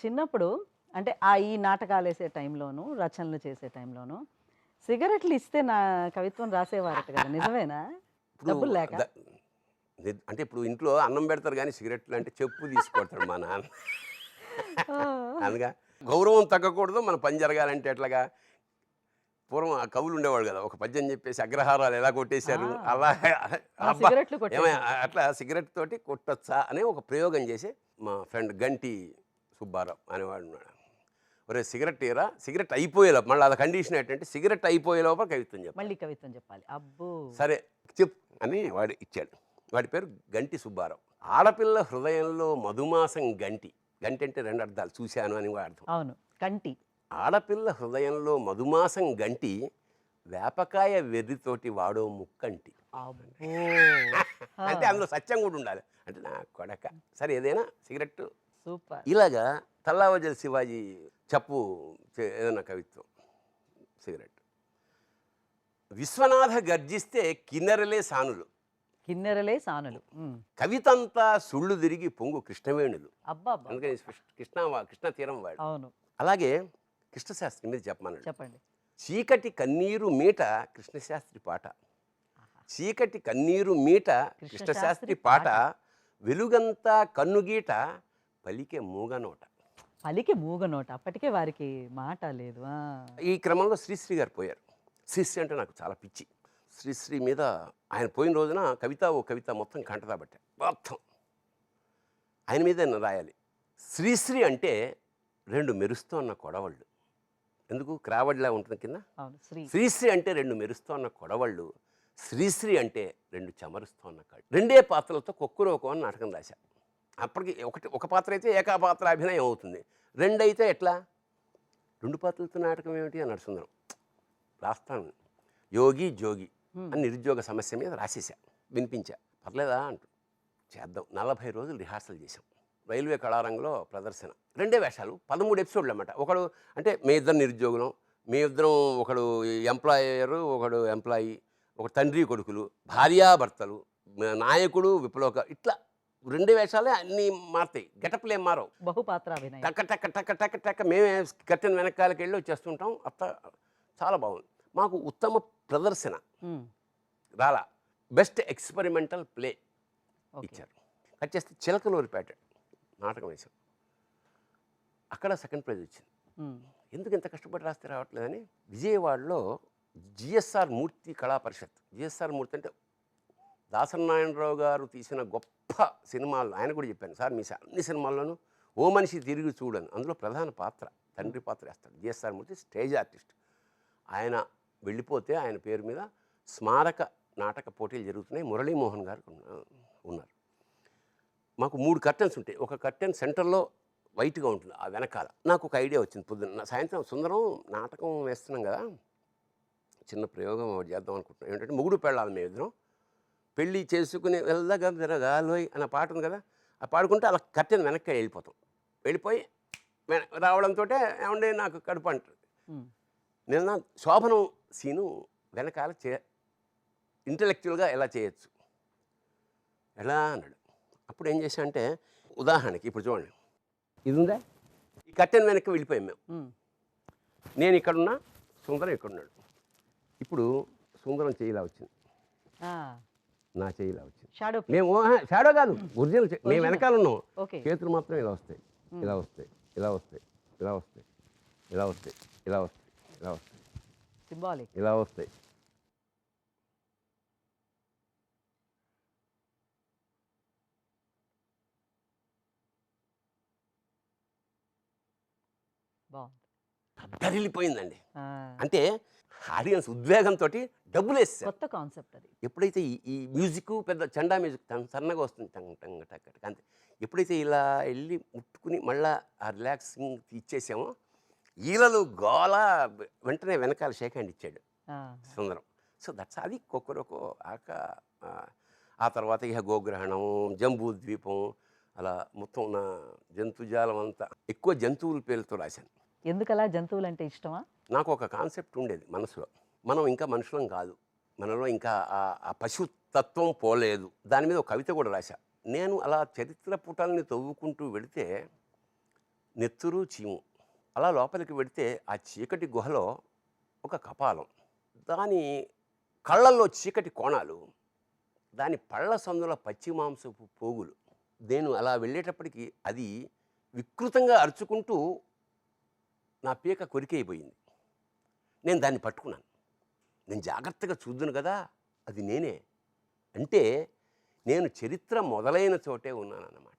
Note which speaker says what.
Speaker 1: చిన్నప్పుడు అంటే ఆ ఈ నాటకాలు వేసే టైంలోను రచనలు చేసే టైంలోను సిగరెట్లు ఇస్తే నా కవిత్వం రాసేవారట కదా నిజమేనా? డబ్బులు లేక?
Speaker 2: అంటే ఇప్పుడు ఇంట్లో అన్నం పెడతారు కానీ సిగరెట్లు అంటే చెప్పు తీసుకొడతాడు మా నాన్న. అందుగా గౌరవం తగ్గకూడదు మన పని జరగాలంటే ఎట్లాగా? పూర్వం ఆ కవులు ఉండేవాడు కదా ఒక పద్యం చెప్పేసి అగ్రహారాలు ఎలా కొట్టేశారు. అలా. అట్లా సిగరెట్ తోటి కొట్టొచ్చా అనే ఒక ప్రయోగం చేసి మా ఫ్రెండ్ గంటి సుబ్బారావు అనేవాడు ఉన్నాడు. ఒరే సిగరెట్ ఇరా సిగరెట్ అయిపోయేలోపు మళ్ళీ అది కండిషన్ ఏంటంటే సిగరెట్ అయిపోయేలోపు కవిత్వం చెప్పాలి.
Speaker 1: మళ్ళీ కవిత్వం చెప్పాలి. అబ్బో!
Speaker 2: సరే చెప్ అని వాడు ఇచ్చాడు. వాడి పేరు గంటి సుబ్బారావు. ఆడపిల్ల హృదయంలో మధుమాసం గంటి. గంటి అంటే రెండు అర్థాలు. చూశాను అని వాడు అర్థం.
Speaker 1: అవును కంటి
Speaker 2: ఆడపిల్ల హృదయంలో మధుమాసం గంటి వేపకాయ వెర్రితోటి వాడో ముక్కంటి. అంటే అందులో సత్యం కూడా ఉండాలి. అంటే నా కొడక. సరే ఏదైనా సిగరెట్
Speaker 1: సూపర్.
Speaker 2: ఇలాగా తల్లావజల్ శివాజీ చెప్పు ఏదైనా కవిత్వం సిగరెట్. విశ్వనాథ గర్జిస్తే కిన్నెరలే సానులు.
Speaker 1: కిన్నెరలే సానులు.
Speaker 2: కవితంతా సుళ్ళు తిరిగి పొంగు కృష్ణవేణులు. అందుకని కృష్ణ- కృష్ణ తీరం వాడు.
Speaker 1: అవును.
Speaker 2: అలాగే కృష్ణశాస్త్రి మీద చెప్పమన్నాడు.
Speaker 1: చెప్పండి.
Speaker 2: చీకటి కన్నీరు మీట కృష్ణశాస్త్రి పాట. చీకటి కన్నీరు మీట కృష్ణశాస్త్రి పాట. వెలుగంతా కన్నుగీట పలికే మూగనోట
Speaker 1: పలికి మూగనోట అప్పటికే వారికి మాట లేదు.
Speaker 2: ఈ క్రమంలో శ్రీశ్రీ గారు పోయారు. శ్రీశ్రీ అంటే నాకు చాలా పిచ్చి. శ్రీశ్రీ మీద ఆయన పోయిన రోజున కవిత ఓ కవిత మొత్తం కంటతా పట్టా. మొత్తం. ఆయన మీద రాయాలి. శ్రీశ్రీ అంటే రెండు మెరుస్తోన్న కొడవళ్ళు. ఎందుకు? క్రావడ్లా ఉంటుంది కింద? శ్రీశ్రీ అంటే రెండు మెరుస్తోన్న కొడవళ్ళు. శ్రీశ్రీ అంటే రెండు చెమరుస్తోన్న కళ్ళు. రెండే పాత్రలతో కొక్కురోకం అని నాటకం రాశా. అప్పటికి ఒకటి ఒక పాత్ర అయితే ఏకా పాత్ర అభినయం అవుతుంది. రెండు అయితే ఎట్లా? రెండు పాత్రలతో నాటకం ఏమిటి అని నడుచుందరం రాస్తాను. యోగి జోగి అని నిరుద్యోగ సమస్య మీద రాసేసా. వినిపించా. పర్లేదా అంటూ. చేద్దాం. నలభై రోజులు రిహార్సల్ చేసాం రైల్వే కళారంగంలో ప్రదర్శన. రెండే వేషాలు. పదమూడు ఎపిసోడ్లు అన్నమాట. ఒకడు అంటే మీ ఇద్దరు నిరుద్యోగులం మీ ఇద్దరం ఒకడు ఎంప్లాయరు ఒకడు ఎంప్లాయీ ఒక తండ్రి కొడుకులు భార్యాభర్తలు నాయకుడు విప్లవక ఇట్లా రెండే వేషాలే అన్నీ మారుతాయి. గెటప్లు ఏం మారవు.
Speaker 1: బహుపాత్రాభినయం
Speaker 2: టక్క టక్క టక్క టక్క టక్క మేమే కట్టిన వెనకాలకి వెళ్ళి వచ్చేస్తుంటాం. అత్త చాలా బాగుంది. మాకు ఉత్తమ ప్రదర్శన. రాలా. Best experimental play. ఇచ్చారు. కట్ చేస్తే చిలకలూరిపేట నాటకం వేశాం అక్కడ సెకండ్ ప్రైజ్ వచ్చింది. ఎందుకు ఇంత కష్టపడి రాస్తే రావట్లేదని విజయవాడలో జిఎస్ఆర్ మూర్తి కళా పరిషత్ జిఎస్ఆర్ మూర్తి అంటే దాసనారాయణరావు గారు తీసిన గొప్ప సినిమాలు ఆయన కూడా చెప్పాను సార్ మీ అన్ని సినిమాల్లోనూ ఓ మనిషి తిరిగి చూడను. అందులో ప్రధాన పాత్ర తండ్రి పాత్ర వేస్తాడు. G S R Murthy stage artist. ఆయన వెళ్ళిపోతే ఆయన పేరు మీద స్మారక నాటక పోటీలు జరుగుతున్నాయి. మురళీమోహన్ గారు ఉన్నారు. మాకు మూడు కర్టెన్స్ ఉంటాయి. ఒక కర్టెన్ సెంటర్లో వైట్గా ఉంటుంది ఆ వెనకాల. నాకు ఒక ఐడియా వచ్చింది. పొద్దున్న సాయంత్రం సుందరం నాటకం వేస్తున్నాం కదా చిన్న ప్రయోగం చేద్దాం అనుకుంటున్నాం. ఏంటంటే ముగుడు పెళ్ళాలి మేము ఇద్దరం పెళ్ళి చేసుకుని వెళ్దాగా తిరగాలోయ్ అన్న పాట ఉంది కదా ఆ పాడుకుంటే అలా కర్టెన్ వెనక్కి వెళ్ళిపోతాం. వెళ్ళిపోయి రావడంతో ఏమంటే నాకు కడుపు అంటారు. నిన్న శోభనం సీను వెనకాల చే ఇంటలెక్చువల్గా ఎలా చేయొచ్చు? ఎలా అన్నాడు. అప్పుడు ఏం చేశా అంటే ఉదాహరణకి ఇప్పుడు చూడండి. ఇది ఉందా ఈ కట్టెన్ వెనక్కి వెళ్ళిపోయాం మేము. నేను ఇక్కడున్నా సుందరం ఇక్కడున్నాడు. ఇప్పుడు సుందరం చేయిలా వచ్చింది. నా చేయిలా వచ్చింది
Speaker 1: షాడో
Speaker 2: మేము షాడో కాదు ఒరిజినల్ మేము వెనకాల ఉన్నాం. చేతులు మాత్రం ఇలా వస్తాయి. ఇలా వస్తాయి. ఇలా వస్తాయి. ఇలా వస్తాయి. ఇలా వస్తాయి. ఇలా వస్తాయి. ఇలా వస్తాయి.
Speaker 1: సింబాలిక్
Speaker 2: ఇలా వస్తాయి.
Speaker 1: బాగుంది
Speaker 2: దరిలిపోయిందండి. అంటే ఆడియన్స్ ఉద్వేగంతో డబ్బులు వేస్తారు
Speaker 1: కొత్త కాన్సెప్ట్ అది.
Speaker 2: ఎప్పుడైతే ఈ మ్యూజిక్ పెద్ద చండా మ్యూజిక్ సన్నగా వస్తుంది టంగ్ టంగ్ టక్ అంతే. ఎప్పుడైతే ఇలా వెళ్ళి ముట్టుకుని మళ్ళా ఆ రిలాక్సింగ్ ఇచ్చేసామో ఈలలు గోల వెంటనే వెనకాల షేక్ హ్యాండ్ ఇచ్చాడు. సుందరం. సో దట్స్ అది కొక్కరొకో ఆక ఆ, ఆ తర్వాత ఇక గోగ్రహణం జంబూ ద్వీపం అలా మొత్తం నా జంతుజాలం అంతా ఎక్కువ జంతువుల పేర్లతో రాశాను.
Speaker 1: ఎందుకలా జంతువులు అంటే ఇష్టమా?
Speaker 2: నాకు ఒక కాన్సెప్ట్ ఉండేది మనసులో. మనం ఇంకా మనుషులం కాదు. మనలో ఇంకా ఆ- పశుతత్వం పోలేదు. దాని మీద ఒక కవిత కూడా రాశా. నేను అలా చరిత్ర పుటల్ని తవ్వుకుంటూ వెళితే నెత్తురు చీము. అలా లోపలికి వెడితే ఆ చీకటి గుహలో ఒక కపాలం. దాని కళ్ళల్లో చీకటి కోణాలు దాని పళ్ళ సందుల పచ్చి మాంసపు పోగులు. నేను అలా వెళ్ళేటప్పటికి అది వికృతంగా అరుచుకుంటూ నా పీక కొరికైపోయింది నేను దాన్ని పట్టుకున్నాను. నేను జాగ్రత్తగా చూద్దును కదా అది నేనే. అంటే నేను చరిత్ర మొదలైన చోటే ఉన్నానన్నమాట.